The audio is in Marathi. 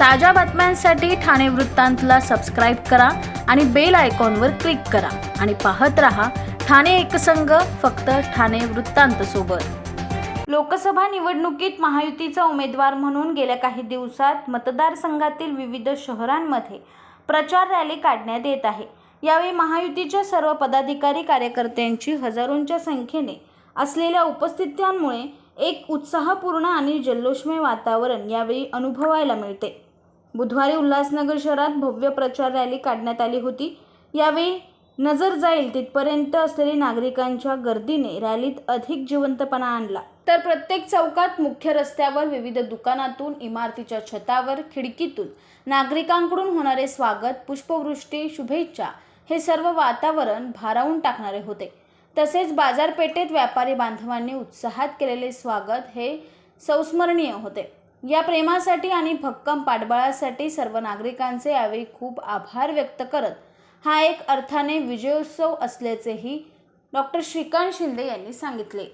ताज्या बातम्यांसाठी ठाणे वृत्तांतला सबस्क्राईब करा आणि बेल आयकॉनवर क्लिक करा. आणि पाहत रहा ठाणे एकसंघ फक्त ठाणे वृत्तांत सोबत. लोकसभा निवडणुकीत महायुतीचा उमेदवार म्हणून गेल्या काही दिवसात मतदारसंघातील विविध शहरांमध्ये प्रचार रॅली काढण्यात येत आहे. यावेळी महायुतीच्या सर्व पदाधिकारी कार्यकर्त्यांची हजारोंच्या संख्येने असलेल्या उपस्थित्यांमुळे एक उत्साहपूर्ण आणि जल्लोषमय वातावरण यावेळी अनुभवायला मिळते. बुधवारी उल्हासनगर शहरात भव्य प्रचार रॅली काढण्यात आली होती. यावेळी नजर जाईल तिथपर्यंत असलेली नागरिकांच्या गर्दीने रॅलीत अधिक जिवंतपणा आणला. तर प्रत्येक चौकात मुख्य रस्त्यावर विविध दुकानातून इमारतीच्या छतावर खिडकीतून नागरिकांकडून होणारे स्वागत पुष्पवृष्टी शुभेच्छा हे सर्व वातावरण भारावून टाकणारे होते. तसेच बाजारपेठेत व्यापारी बांधवांनी उत्साहात केलेले स्वागत हे संस्मरणीय होते. या प्रेमासाठी आणि भक्कम पाठबळासाठी सर्व नागरिकांचे यावेळी खूप आभार व्यक्त करत हा एक अर्थाने विजयोत्सव असल्याचेही डॉक्टर श्रीकांत शिंदे यांनी सांगितले.